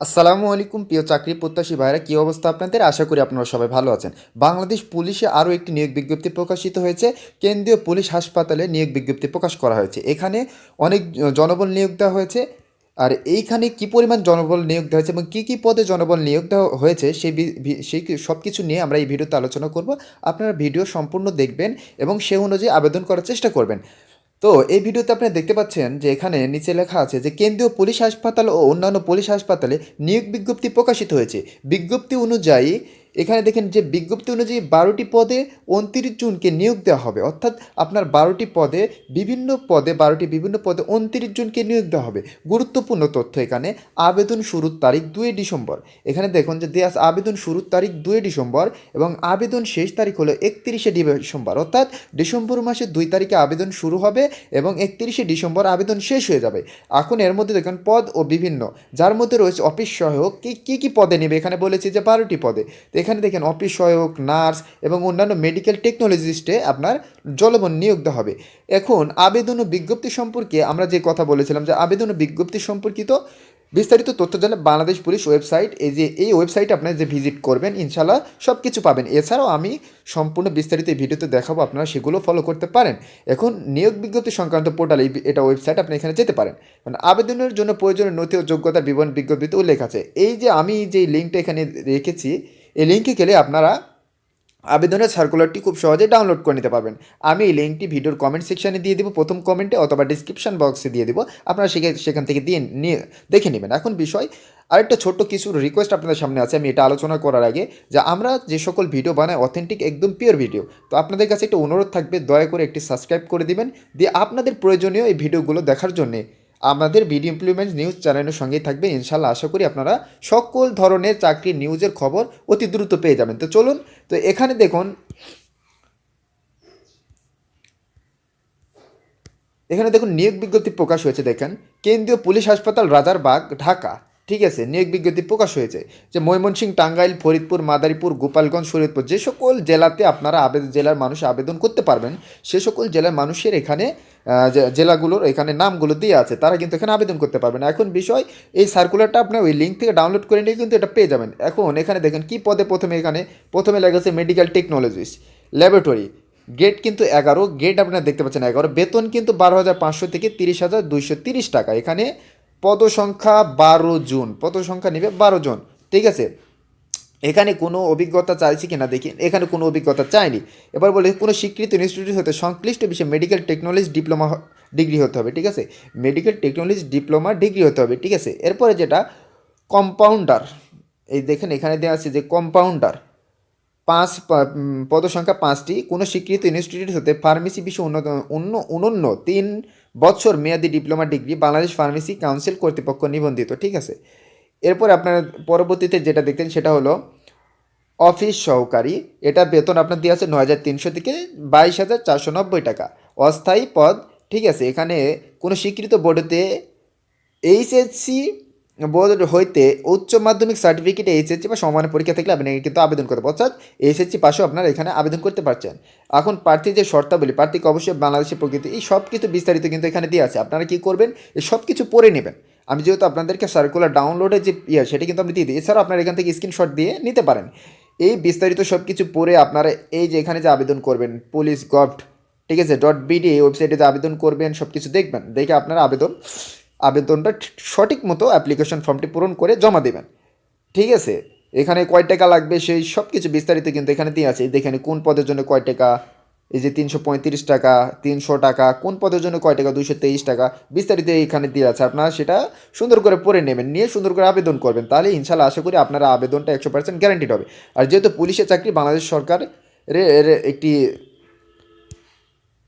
আসসালামু আলাইকুম, প্রিয় চাকরি প্রত্যাশী ভাইরা, কী অবস্থা আপনাদের? আশা করি আপনারা সবাই ভালো আছেন। বাংলাদেশ পুলিশে আরও একটি নিয়োগ বিজ্ঞপ্তি প্রকাশিত হয়েছে। কেন্দ্রীয় পুলিশ হাসপাতালে নিয়োগ বিজ্ঞপ্তি প্রকাশ করা হয়েছে। এখানে অনেক জনবল নিয়োগ দেওয়া হয়েছে। আর এইখানে কি পরিমাণ জনবল নিয়োগ দেওয়া হয়েছে এবং কী কী পদে জনবল নিয়োগ দেওয়া হয়েছে সেই সেই সব কিছু নিয়ে আমরা এই ভিডিওতে আলোচনা করব। আপনারা ভিডিও সম্পূর্ণ দেখবেন এবং সে অনুযায়ী আবেদন করার চেষ্টা করবেন। তো এই ভিডিওতে আপনি দেখতে পাচ্ছেন যে এখানে নিচে লেখা আছে যে কেন্দ্রীয় পুলিশ হাসপাতাল ও অন্যান্য পুলিশ হাসপাতালে নিয়োগ বিজ্ঞপ্তি প্রকাশিত হয়েছে। বিজ্ঞপ্তি অনুযায়ী এখানে দেখেন যে বিজ্ঞপ্তি অনুযায়ী বারোটি পদে উনত্রিশ জনকে নিয়োগ দেওয়া হবে। অর্থাৎ আপনার বারোটি পদে বিভিন্ন পদে, বারোটি বিভিন্ন পদে উনত্রিশ জনকে নিয়োগ দেওয়া হবে। গুরুত্বপূর্ণ তথ্য এখানে, আবেদন শুরুর তারিখ দুই ডিসেম্বর। এখানে দেখুন যে আছে আবেদন শুরুর তারিখ দুই ডিসেম্বর এবং আবেদন শেষ তারিখ হলো একত্রিশে ডিসেম্বর। অর্থাৎ ডিসেম্বর মাসের দুই তারিখে আবেদন শুরু হবে এবং একত্রিশে ডিসেম্বর আবেদন শেষ হয়ে যাবে। এখন এর মধ্যে দেখুন পদ ও বিভিন্ন, যার মধ্যে রয়েছে অফিস সহায়ক, কী কী কী পদে নেবে? এখানে বলেছি যে বারোটি পদে। এখানে দেখেন অফিস সহায়ক নার্স এবং অন্যান্য মেডিকেল টেকনোলজিস্টে আপনার জলবন নিয়োগ দেওয়া হবে। এখন আবেদন ও বিজ্ঞপ্তি সম্পর্কে আমরা যে কথা বলেছিলাম যে আবেদন ও বিজ্ঞপ্তি সম্পর্কিত বিস্তারিত তথ্য জানলে বাংলাদেশ পুলিশ ওয়েবসাইট, এই যে এই ওয়েবসাইটে আপনারা যে ভিজিট করবেন ইনশাল্লাহ সব কিছু পাবেন। এছাড়াও আমি সম্পূর্ণ বিস্তারিত এই ভিডিওতে দেখাবো আপনারা সেগুলো ফলো করতে পারেন। এখন নিয়োগ বিজ্ঞপ্তি সংক্রান্ত পোর্টাল এই এটা ওয়েবসাইট আপনি এখানে যেতে পারেন। মানে আবেদনের জন্য প্রয়োজনীয় নথি ও যোগ্যতার বিবরণ বিজ্ঞপ্তিতে উল্লেখ আছে। এই যে আমি যে লিঙ্কটা এখানে রেখেছি এই লিঙ্কে গেলে আপনারা আবেদনের সার্কুলারটি খুব সহজেই ডাউনলোড করে নিতে পারবেন। আমি এই লিঙ্কটি ভিডিওর কমেন্ট সেকশানে দিয়ে দেবো, প্রথম কমেন্টে অথবা ডিসক্রিপশন বক্সে দিয়ে দেবো। আপনারা সেখান থেকে দিয়ে নিয়ে, দেখে নেবেন। এখন বিষয়, আরেকটা ছোট্ট কিছু রিকোয়েস্ট আপনাদের সামনে আছে, আমি এটা আলোচনা করার আগে যে আমরা যে সকল ভিডিও বানাই অথেন্টিক একদম পিওর ভিডিও তো আপনাদের কাছে একটা অনুরোধ থাকবে, দয়া করে একটি সাবস্ক্রাইব করে দিবেন। দিয়ে আপনাদের প্রয়োজনীয় এই ভিডিওগুলো দেখার জন্যে আমাদের ভিডিও ইমপ্লিমেন্ট নিউজ চ্যানেলের সঙ্গেই থাকবে ইনশাল্লাহ আশা করি আপনারা সকল ধরনের চাকরি নিউজের খবর অতি দ্রুত পেয়ে যাবেন। তো চলুন, তো এখানে দেখুন এখানে দেখুন নিয়োগ বিজ্ঞপ্তি প্রকাশ হয়েছে, দেখেন। কেন্দ্রীয় পুলিশ হাসপাতাল রাজারবাগ, ঢাকা। ঠিক আছে, নিয়োগ বিজ্ঞপ্তি প্রকাশ হয়েছে যে ময়মনসিংহ, টাঙ্গাইল, ফরিদপুর, মাদারীপুর, গোপালগঞ্জ, শরীয়তপুর যে সকল জেলাতে আপনারা আবেদন জেলার মানুষ আবেদন করতে পারবেন, সে সকল জেলার মানুষের এখানে জেলাগুলোর এখানে নামগুলো দিয়ে আছে, তারা কিন্তু এখানে আবেদন করতে পারবেন এখন বিষয়, এই সার্কুলারটা আপনি ওই লিঙ্ক থেকে ডাউনলোড করে নিয়ে কিন্তু এটা পেয়ে যাবেন। এখন এখানে দেখেন কি পদে প্রথমে এখানে, প্রথমে লেগেছে মেডিকেল টেকনোলজিস্ট ল্যাবরেটরি গেট কিন্তু এগারো গেট আপনারা দেখতে পাচ্ছেন এগারো, বেতন কিন্তু বারো হাজার পাঁচশো থেকে তিরিশ হাজার দুইশো তিরিশ টাকা। এখানে পদসংখ্যা বারো জন, পদসংখ্যা নেবে বারো জন, ঠিক আছে? এখানে কোনো অভিজ্ঞতা চাইছি কিনা দেখি, এখানে কোনো অভিজ্ঞতা চাইনি। এবার বলে কোনো স্বীকৃত ইনস্টিটিউট হতে সংশ্লিষ্ট বিষয়ে মেডিকেল টেকনোলজি ডিপ্লোমা ডিগ্রি হতে হবে, ঠিক আছে? মেডিকেল টেকনোলজি ডিপ্লোমা ডিগ্রি হতে হবে, ঠিক আছে? এরপরে যেটা কম্পাউন্ডার এই দেখেন এখানে দেওয়া আছে যে কম্পাউন্ডার পাঁচ পদসংখ্যা পাঁচটি, কোনো স্বীকৃত ইনস্টিটিউট হতে ফার্মেসি বিষয়ে উন্নত অন্য অনন্য তিন বছর মেয়াদি diploma degree Bangladesh pharmacy council কর্তৃপক্ষ নিবন্ধিত, ঠিক আছে? এরপর আপনার পরবর্তীতে যেটা দেখতেন সেটা হলো অফিস সহকারী। এটা বেতন আপনার দিয়ে আছে নয় হাজার তিনশো থেকে বাইশ হাজার চারশো নব্বই টাকা। অস্থায়ী পদ, ঠিক আছে, এখানে কোনো স্বীকৃত বোর্ডেতে এইচএসসি বোর্ড হইতে উচ্চ মাধ্যমিক সার্টিফিকেট এইচএসসি বা সমানের পরীক্ষা থাকলে আপনি কিন্তু আবেদন করতে অর্থাৎ এইচএসসি পাশেও আপনারা এখানে আবেদন করতে পারছেন। এখন প্রার্থীর যে শর্তাবলী, প্রার্থীকে অবশ্যই বাংলাদেশের প্রকৃতি, এই সব কিছু বিস্তারিত কিন্তু এখানে দিয়ে আছে। আপনারা কী করবেন? এই সব কিছু পড়ে নেবেন। আমি যেহেতু আপনাদেরকে সার্কুলার ডাউনলোডের যে ইয়ে সেটা কিন্তু আমি দিয়ে দিই। এছাড়াও আপনারা এখান থেকে স্ক্রিনশট দিয়ে নিতে পারেন। এই বিস্তারিত সব কিছু পড়ে আপনারা এই যে এখানে যে আবেদন করবেন পুলিশ গভট ঠিক আছে ডট বিডি এই ওয়েবসাইটে যে আবেদন করবেন সব কিছু দেখবেন। দেখে আপনারা আবেদন, আবেদনটা ঠিক- সঠিক মতো অ্যাপ্লিকেশন ফর্মটি পূরণ করে জমা দেবেন। ঠিক আছে? এখানে কয় টাকা লাগবে সেই সব কিছু বিস্তারিত কিন্তু এখানে দিয়ে আছে। দেখেন কোন পদের জন্য কয় টাকা এই যে তিনশো পঁয়ত্রিশ টাকা, তিনশো টাকা, কোন পদের জন্য কয় টাকা? দুশো তেইশ টাকা। বিস্তারিত এখানে দিয়ে আছে। আপনারা সেটা সুন্দর করে পড়ে নেবেন, নিয়ে সুন্দর করে আবেদন করবেন। তাহলে ইনশাল্লাহ আশা করি আপনারা আবেদনটা একশো পার্সেন্ট গ্যারান্টিড হবে। আর যেহেতু পুলিশের চাকরি বাংলাদেশ সরকার একটি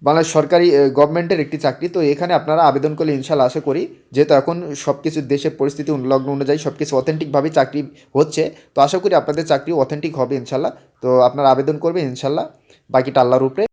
বাংলাদেশ সরকারি গভর্নমেন্টের একটি চাকরি, তো এখানে আপনারা আবেদন করলে ইনশাল্লাহ আশা করি যেহেতু এখন সব কিছু দেশের পরিস্থিতি লগ্ন অনুযায়ী সব কিছু অথেন্টিকভাবে চাকরি হচ্ছে, তো আশা করি আপনাদের চাকরি অথেন্টিক হবে ইনশাল্লাহ তো আপনারা আবেদন করবেন ইনশাল্লাহ বাকিটা আল্লাহর উপরে।